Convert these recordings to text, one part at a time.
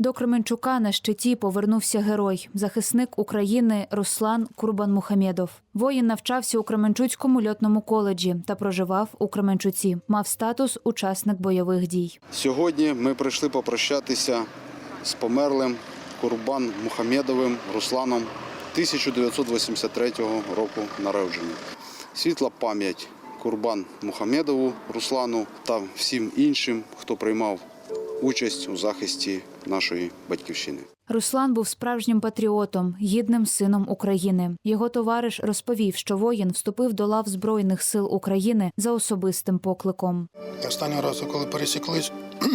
До Кременчука на щиті повернувся герой, захисник України Руслан Курбан Мухамєдов. Воїн навчався у Кременчуцькому льотному коледжі та проживав у Кременчуці. Мав статус учасник бойових дій. Сьогодні ми прийшли попрощатися з померлим Курбан Мухамедовим Русланом 1983 року народження. Світла пам'ять Курбан Мухамедову Руслану та всім іншим, хто приймав участь у захисті нашої батьківщини. Руслан був справжнім патріотом, гідним сином України. Його товариш розповів, що воїн вступив до лав Збройних сил України за особистим покликом. Останнього разу, коли пересіклись,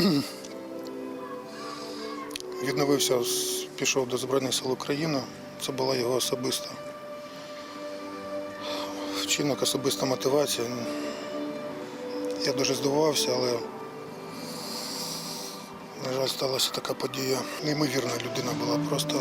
відновився, пішов до Збройних сил України. Це була його особиста вчинок, особиста мотивація. Я дуже здивувався, але, на жаль, сталася така подія. Неймовірна людина була. Просто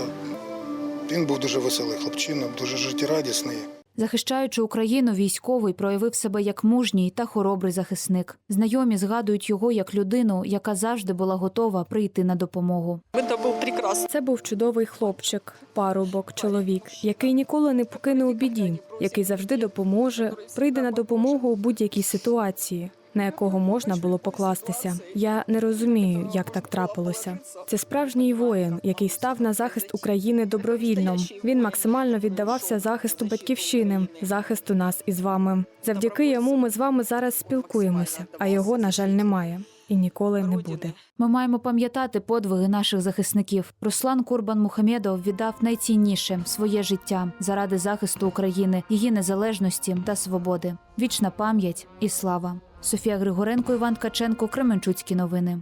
він був дуже веселий хлопчина, дуже життєрадісний. Захищаючи Україну, військовий проявив себе як мужній та хоробрий захисник. Знайомі згадують його як людину, яка завжди була готова прийти на допомогу. Это был прекрасный Це був чудовий хлопчик, парубок, чоловік, який ніколи не покине у біді, який завжди допоможе, прийде на допомогу у будь-якій ситуації, на якого можна було покластися. Я не розумію, як так трапилося. Це справжній воїн, який став на захист України добровільно. Він максимально віддавався захисту батьківщини, захисту нас із вами. Завдяки йому ми з вами зараз спілкуємося, а його, на жаль, немає і ніколи не буде. Ми маємо пам'ятати подвиги наших захисників. Руслан Курбан Мухамєдов віддав найцінніше своє життя заради захисту України, її незалежності та свободи. Вічна пам'ять і слава. Софія Григоренко, Іван Ткаченко, Кременчуцькі новини.